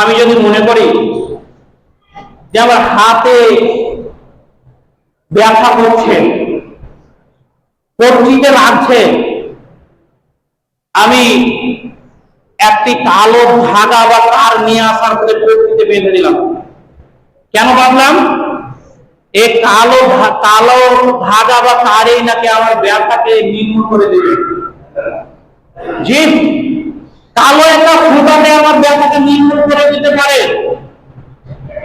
আমি যদি মনে করি যে আমার হাতে ব্যথা করছে কর্চিতে লাগছে, আমি একটি কালো ধাগা বা তার নিয়ে আসার পরে কর্চিতে বেঁধে দিলাম। কেন ভাবলাম? এই কালো কালো ধাগা বা তারেই নাকি আমার ব্যথাকে নির্মূল করে দেবে। জি কালো একটা ফুটাতে আমার ব্যথাকে নিম্ন করে দিতে পারে।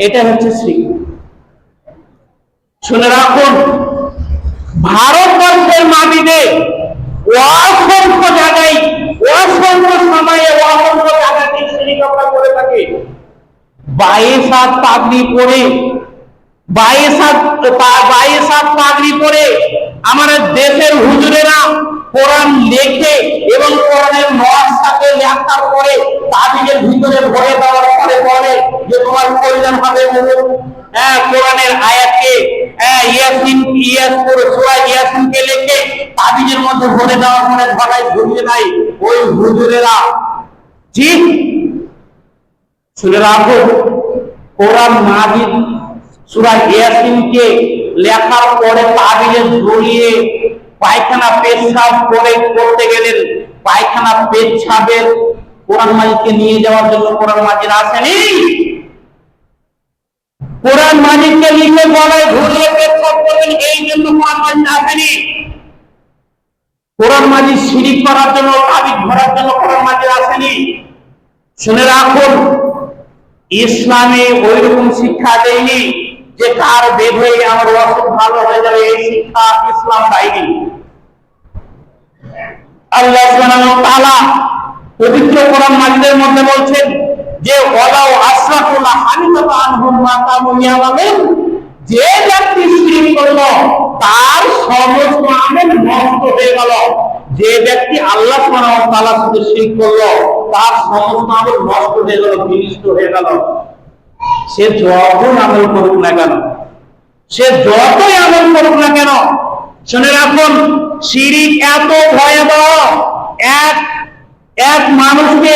এটা হচ্ছে শ্রী। শুনে রাখুন, ভারতবর্ষের মাটিতে অসংখ্য জায়গায়, অসংখ্য সময়ে অসংখ্য জায়গাতে শ্রী আমরা করে থাকি। বাইশ হাত পাগড়ি পরে, বাইশ হাত বাইশ হাত পাগড়ি পরে আমাদের দেশের হুজুরেরা কোরআন লেখে এবং কোরআনের নকশাকে লেখার পরে তাবিজের ভিতরে ভরে দেওয়ার পরে বলে যে তোমার কল্যাণ হবে হ্যাঁ কোরআনের আয়াতকে হ্যাঁ ইয়াসিন ইয়াস করে সূরা ইয়াসিনকে লিখে তাবিজের মধ্যে ভরে দেওয়ার পরে ধরায় ঝুলিয়ে দেয় ওই হুজুরেরা। ঠিক শুনে রাখো, কোরআন মাজিদ সূরা ইয়াসিনকে লেখার পরে তাবিলে জড়িয়ে পায়খানা পেশাব করে করতে গেলেন। পায়খানা পেশাবের কোরআন মাজিদকে নিয়ে যাওয়ার জন্য কোরআন মাজিদ আসেনি। কোরআন মাজিদকে লিখে গলায় ঝুলিয়ে পেশাব করবেন এই জন্য কোরআন মাজিদ আসেনি। কোরআন মাজিদ শিরিক করার জন্য, তাবিজ ধরার জন্য কোরআন মাজিদ আসেনি। শুনে রাখুন, ইসলামে ওই রকম শিক্ষা দেয়নি। যে কার বেঁধে আমার অসুখ ভালো হয়ে যাবে, এই শিক্ষা ইসলাম দেয়নি আল্লাহ পবিত্র কোরআন মধ্যে বলছেন যে, ওয়ালাউ হানিফা আনহুম যে ব্যক্তি শিরক করল, তার সমস্ত আমল নষ্ট হয়ে গেল। যে ব্যক্তি আল্লাহ সুবহানাহু ওয়া শিরক করল, তার সমস্ত আমল নষ্ট হয়ে গেল, বিনষ্ট হয়ে গেল। সে যখন আমল করুক না কেন, সে যতই আমল করুক না কেন, শুনে রাখুন, শিরিক এত ভয়াবহ। এক এক মানুষকে,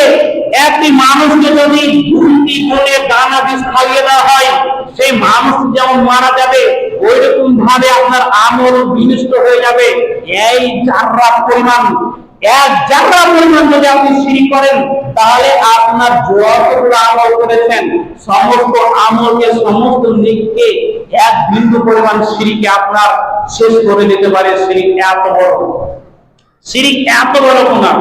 একটি মানুষকে যদি দুটি করে দানা বিষ খাইয়ে দেওয়া হয়, সেই মানুষ যেমন মারা যাবে ওই রকম ভাবে আপনার আমল বিনষ্ট হয়ে যাবে। এই জাররা পরিমাণ এক জাররা পরিমাণ যদি আপনি সিঁড়ি করেন, তাহলে আপনার যতগুলো আমল করেছেন, সমস্ত আমলকে, সমস্ত নিককে এক বিন্দু পরিমাণ সিঁড়িকে আপনার শেষ করে দিতে পারে। সিঁড়ি এত বড়। সিঁড়ি এত বড় গুণা